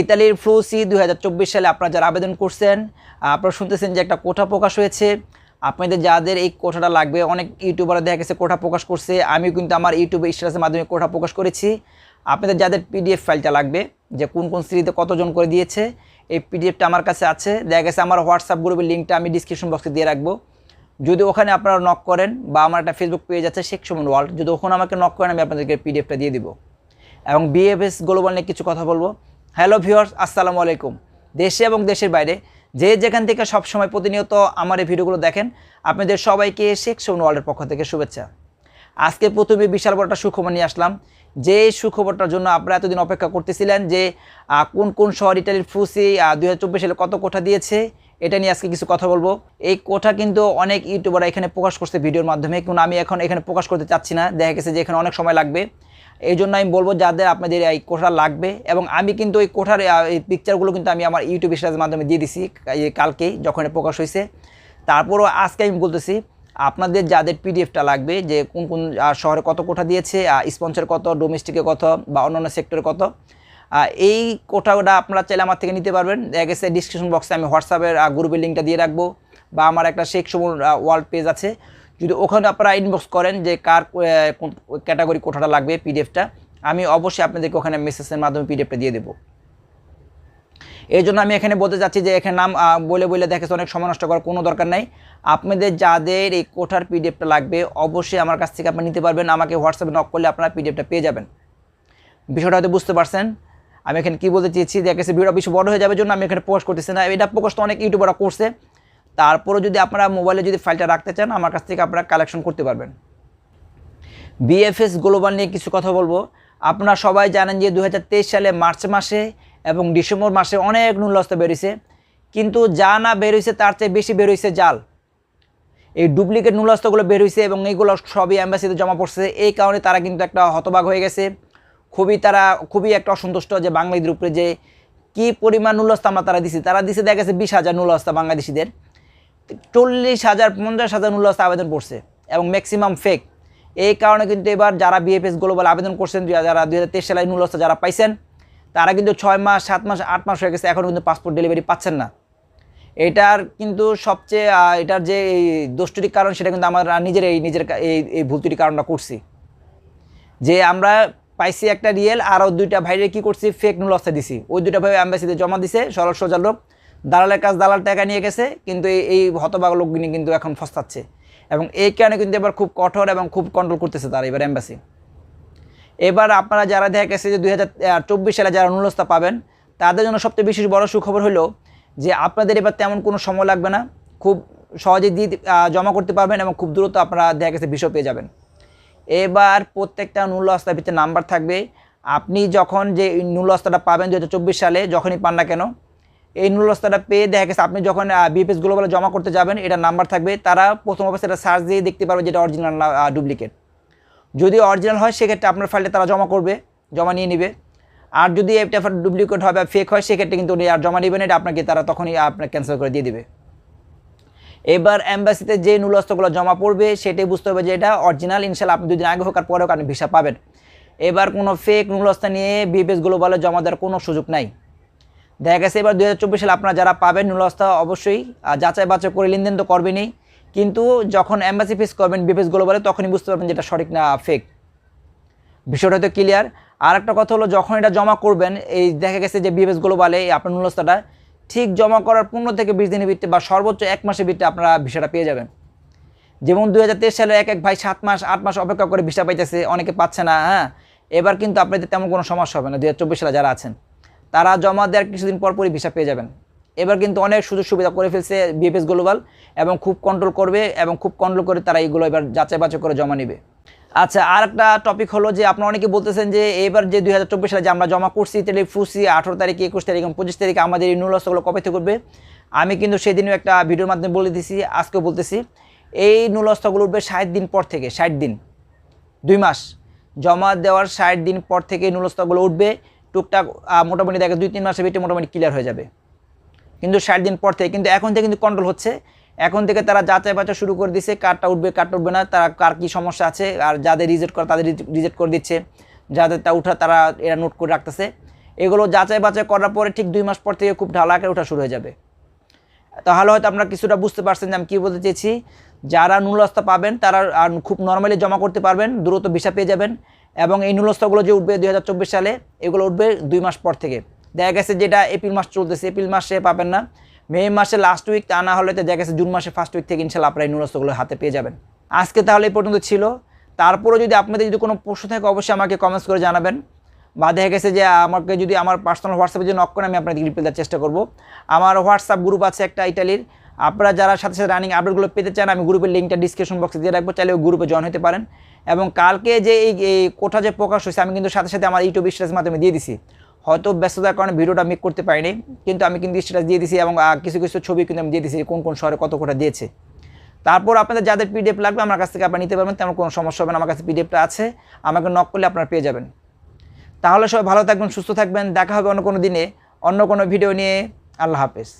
ইতালির flu C দু হাজার চব্বিশ সালে আপনারা যারা আবেদন করছেন আপনারা শুনতেছেন যে একটা কোঠা প্রকাশ হয়েছে। আপনাদের যাদের এই কোঠাটা লাগবে, অনেক ইউটিউবাররা দেখা গেছে কোঠা প্রকাশ করছে। আমিও কিন্তু আমার ইউটিউবে স্ট্যাটাসের মাধ্যমে কোঠা প্রকাশ করেছি। আপনাদের যাদের পিডিএফ ফাইলটা লাগবে, যে কোন কোন সিরিজে কতজন করে দিয়েছে, এই পিডিএফটা আমার কাছে আছে। দেখা গেছে আমার হোয়াটসঅ্যাপ গ্রুপের লিঙ্কটা আমি ডিসক্রিপশন বক্সে দিয়ে রাখব। যদি ওখানে আপনারা নক করেন বা আমার একটা ফেসবুক পেজ আছে শেখ সুমন ওয়ার্ল্ড যদি ওখানে আমাকে নক করেন, আমি আপনাদেরকে পিডিএফটা দিয়ে দিব। এবং বিএফএস গ্লোবাল নিয়ে কিছু কথা বলব। হ্যালো ভিউয়ার্স, আসসালামু আলাইকুম। দেশে এবং দেশের বাইরে যে যেখান থেকে সবসময় প্রতিনিয়ত আমার এই ভিডিওগুলো দেখেন, আপনাদের সবাইকে শেখ সুমন ওয়ার্ল্ডের পক্ষ থেকে শুভেচ্ছা। আজকে প্রথমে বিশাল বড় একটা সুখবর নিয়ে আসলাম। যে সুখবরটার জন্য আপনারা এতদিন অপেক্ষা করতেছিলেন যে কোন কোন শহর ইটালির হাজার চব্বিশ সালে কত কোঠা দিয়েছে, এটা নিয়ে আজকে কিছু কথা বলব। এই কোঠা কিন্তু অনেক ইউটিউবাররা এখানে প্রকাশ করছে ভিডিওর মাধ্যমে। কিন্তু আমি এখন এখানে প্রকাশ করতে চাচ্ছি না। দেখা গেছে যে এখানে অনেক সময় লাগবে। এই জন্য আমি বলব যাদের আপনাদের এই কোঠা লাগবে। এবং আমি কিন্তু ওই কোঠার এই পিকচারগুলো কিন্তু আমি আমার ইউটিউব স্টাজের মাধ্যমে দিয়ে দিছি কালকেই যখন প্রকাশ হয়েছে তারপরও আজকে আমি বলতেছি, আপনাদের যাদের পিডিএফটা লাগবে, যে কোন কোন শহরে কত কোঠা দিয়েছে স্পন্সর কত ডোমেস্টিকে কত, বা অন্যান্য সেক্টরে কত এই কোঠাটা আপনারা চাইলে আমার থেকে নিতে পারবেন। দেখা গেছে ডিসক্রিপশন বক্সে আমি হোয়াটসঅ্যাপের গ্রুপের লিঙ্কটা দিয়ে রাখব, বা আমার একটা শেখ সমুর ওয়ার্ল্ড পেজ আছে। যদি ওখানে আপনারা ইনবক্স করেন যে কার ক্যাটাগরি কোঠাটা লাগবে পিডিএফটা আমি অবশ্যই আপনাদেরকে ওখানে মেসেজের মাধ্যমে পিডিএফটা দিয়ে দেবো। এই জন্য আমি এখানে বলতে চাচ্ছি যে এখানে নাম বলে বলে দেখেছে, অনেক সময় নষ্ট করার কোনো দরকার নাই। আপনাদের যাদের এই কোঠার পিডিএফটা লাগবে, অবশ্যই আমার কাছ থেকে আপনি নিতে পারবেন। আমাকে হোয়াটসঅ্যাপে নক করলে আপনারা পিডিএফটা পেয়ে যাবেন। বিষয়টা হয়তো বুঝতে পারছেন। আমি এখানে কী বলতে চেয়েছি দেখা গেছে ভিডিও বেশি বড় হয়ে যাবে জন্য আমি এখানে পোস্ট করতেছি না। এটা তো অনেক ইউটিউবাররা করছে। তারপরে যদি আপনারা মোবাইলে যদি ফাইলটা রাখতে চান, আমার কাছ থেকে আপনারা কালেকশন করতে পারবেন। বিএফএস গ্লোবাল নিয়ে কিছু কথা বলব। আপনারা সবাই জানেন যে দু হাজার তেইশ সালে মার্চ মাসে এবং ডিসেম্বর মাসে অনেক নুলস্ত বেরিয়েছে। কিন্তু যা না বেরোইছে তার চেয়ে বেশি বেরোইছে জাল। এই ডুপ্লিকেট নুলস্তগুলো বের হয়েছে এবং এইগুলো সবই অ্যাম্বাসিতে জমা পড়ছে। এই কারণে তারা কিন্তু একটা হতবাক হয়ে গেছে। খুবই তারা, খুবই একটা অসন্তুষ্ট যে বাংলাদেশের উপরে যে কী পরিমাণ নুলস্তা আমরা তারা দিছি। তারা দিছে, দেখা গেছে বিশ হাজার নুলস্তা বাংলাদেশিদের। চল্লিশ হাজার, পঞ্চাশ হাজার নুলস্তা আবেদন করছে এবং ম্যাক্সিমাম ফেক এই কারণে কিন্তু এবার যারা বিএফএস গ্লোবাল আবেদন করছেন যারা দুই হাজার তেইশ সালে নুলস্তা যারা পাইছেন, তারা কিন্তু ছয় মাস, সাত মাস, আট মাস হয়ে গেছে এখনও কিন্তু পাসপোর্ট ডেলিভারি পাচ্ছেন না। এটার কিন্তু সবচেয়ে এটার যে এই দোষটির কারণ, সেটা কিন্তু আমরা নিজের এই নিজের এই এই ভুলটির কারণটা করছি। যে আমরা পাইছি একটা রিয়েল আর ওই দুইটা ভাইরে কি করছি ফেক নুলস্তা দিছি। ওই দুইটা ভাই অ্যাম্বাসিতে জমা দিছে, সরল সোজা লোক। দালালের কাজ দালাল টাকা নিয়ে গেছে, কিন্তু এই হতবাগ লোকগুলি কিন্তু এখন ফস্তাচ্ছে। এবং এই কারণে কিন্তু এবার খুব কঠোর এবং খুব কন্ট্রোল করতেছে তারা এবার অ্যাম্বাসি এবার আপনারা যারা দেখা গেছে যে দুই হাজার চব্বিশ সালে যারা নুলস্তা পাবেন, তাদের জন্য সবচেয়ে বিশেষ বড় সুখবর হলো যে আপনাদের এবার তেমন কোনো সময় লাগবে না। খুব সহজে দিয়ে জমা করতে পারবেন এবং খুব দ্রুত আপনারা দেখা গেছে বিষয় পেয়ে যাবেন। এবার প্রত্যেকটা নুলস্তার ভিতরে নাম্বার থাকবে। আপনি যখন যে নুলস্তাটা পাবেন দু হাজার চব্বিশ সালে, যখনই পান না কেন এই নুলস্তাটা পেয়ে দেখা গেছে আপনি যখন বিএফএস গ্লোবালে জমা করতে যাবেন, এটা নাম্বার থাকবে। তারা প্রথম অবস্থায় এটা সার্চ দিয়ে দেখতে পারবে যেটা অরিজিনাল ডুপ্লিকেট যদি অরিজিনাল হয়, সেক্ষেত্রে আপনার ফাইলটা তারা জমা করবে, জমা নিয়ে নেবে। আর যদি এটা ডুপ্লিকেট হয় বা ফেক হয়, সেক্ষেত্রে কিন্তু উনি আর জমা নেবেন এটা আপনাকে তারা তখনই আপনার ক্যান্সেল করে দিয়ে দেবে। এবার অ্যাম্বাসিতে যে নুলস্তগুলো জমা পড়বে, সেটাই বুঝতে হবে যে এটা অরিজিনাল ইনশাল্লাহ আপনি দুদিন আগে হোক আর পরেও আপনি ভিসা পাবেন। এবার কোনো ফেক নুলস্তা নিয়ে বিএফএস গ্লোবালে জমা দেওয়ার কোনো সুযোগ নাই। দেখা গেছে এবার দু হাজার চব্বিশ সালে আপনারা যারা পাবেন নুলস্তা অবশ্যই যাচাই বাছাই করে লেনদেন তো করবেনই। কিন্তু যখন অ্যাম্বাসি ফেস করবেন বিএফএস গ্লোবালে তখনই বুঝতে পারবেন যেটা সঠিক না ফেক বিষয়টা হয়তো ক্লিয়ার আর একটা কথা হলো, যখন এটা জমা করবেন, এই দেখা গেছে যে বিএফএস গ্লোবালে আপনার নুলস্তাটা ঠিক জমা করার পনেরো থেকে বিশ দিনের ভিত্তিতে বা সর্বোচ্চ এক মাসের ভিত্তিতে আপনারা ভিসাটা পেয়ে যাবেন। যেমন দু হাজার তেইশ সালে এক এক ভাই সাত মাস, আট মাস অপেক্ষা করে ভিসা পাইতেছে, অনেকে পাচ্ছে না হ্যাঁ। এবার কিন্তু আপনাদের তেমন কোনো সমস্যা হবে না দু হাজার চব্বিশ সালে যারা আছেন। তারা জমা দেওয়ার কিছুদিন পর পরই ভিসা পেয়ে যাবেন। এবার কিন্তু অনেক সুযোগ সুবিধা করে ফেলছে বিএফএস গ্লোবাল এবং খুব কন্ট্রোল করবে এবং খুব কন্ট্রোল করে তারা এইগুলো এবার যাচাই বাছাই করে জমা নেবে। আচ্ছা আর একটা টপিক হলো যে আপনারা অনেকে বলতেছেন যে এবার যে দুই হাজার চব্বিশ সালে যে আমরা জমা করছি, তাহলে ফুসি, আঠেরো তারিখ, একুশ তারিখ এবং পঁচিশ তারিখে আমাদের এই নুলস্তগুলো কবে থেকে করবে আমি কিন্তু সেদিনও একটা ভিডিওর মাধ্যমে বলে দিছি, আজকেও বলতেছি। এই নুলস্তগুলো উঠবে ষাট দিন পর থেকে, ষাট দিন, দুই মাস। জমা দেওয়ার ষাট দিন পর থেকে নুলস্তগুলো উঠবে। টুকটাক মোটামুটি দেখে দুই তিন মাসের ভিতরে মোটামুটি ক্লিয়ার হয়ে যাবে। কিন্তু ষাট দিন পর থেকে, কিন্তু এখন থেকে কিন্তু কন্ট্রোল হচ্ছে। এখন থেকে তারা যাচাই বাছাই শুরু করে দিচ্ছে কারটা উঠবে কারটা উঠবে না, তারা কার কী সমস্যা আছে, আর যাদের রিজেক্ট করে, তাদের রিজেক্ট করে দিচ্ছে, যাদের তা উঠা তারা এরা নোট করে রাখতেছে। এগুলো যাচাই বাচাই করার পরে ঠিক দুই মাস পর থেকে খুব ঢালা আকারে ওঠা শুরু হয়ে যাবে। তাহলে হয়তো আপনারা কিছুটা বুঝতে পারছেন যে আমি কী বলতে চেয়েছি। যারা নুলস্তা পাবেন, তারা খুব নর্মালি জমা করতে পারবেন, দ্রুত ভিসা পেয়ে যাবেন। এবং এই নুলস্তাগুলো যে উঠবে দুই হাজার চব্বিশ সালে, এগুলো উঠবে দুই মাস পর থেকে। দেখা গেছে যেটা এপ্রিল মাস চলতেছে, এপ্রিল মাসে পাবেন না। মে মাসে লাস্ট উইক তা না হলে তো দেখা গেছে জুন মাসে ফার্স্ট উইক থেকে ইনশাল্লাহ আপনারা এই নুলস্তাগুলো হাতে পেয়ে যাবেন। আজকে তাহলে এই পর্যন্ত ছিল। তারপরে যদি আপনাদের যদি কোনো প্রশ্ন থাকে, অবশ্যই আমাকে কমেন্টস করে জানাবেন। বা দেখা গেছে যে আমাকে যদি আমার পার্সোনাল হোয়াটসঅ্যাপে যদি নক করেন আমি আপনাদের রিপ্লাই দেওয়ার চেষ্টা করব। আমার হোয়াটসঅ্যাপ গ্রুপ আছে একটা ইটালির। আপনারা যারা সাথে সাথে রানিং আপডেটগুলো পেতে চান, আমি গ্রুপের লিঙ্কটা ডিসক্রিপশন বক্সে দিয়ে রাখব। চাইলে ওই গ্রুপে জয়েন হতে পারেন। এবং কালকে যে এই কোঠা যে প্রকাশ হয়েছে, আমি কিন্তু সাথে সাথে আমার ইউটিউব স্ট্যাটাস মাধ্যমে দিয়ে দিছি। হয়তো ব্যস্ততার কারণে ভিডিওটা মেক করতে পারিনি, কিন্তু আমি কিন্তু স্ট্যাটাস দিয়ে দিছি এবং কিছু কিছু ছবি কিন্তু আমি দিয়ে দিছি, কোন কোন শহরে কত কোটা দিয়েছে। তারপর আপনাদের যাদের পিডিএফ লাগবে, আমার কাছ থেকে আপনারা নিতে পারবেন, তেমন কোনো সমস্যা হবে না, আমার কাছে পিডিএফটা আছে, আমাকে নক করলে আপনারা পেয়ে যাবেন। তাহলে সবাই ভালো থাকবেন, সুস্থ থাকবেন, দেখা হবে অন্য কোনো দিনে, অন্য কোনো ভিডিও নিয়ে, আল্লাহ হাফেজ।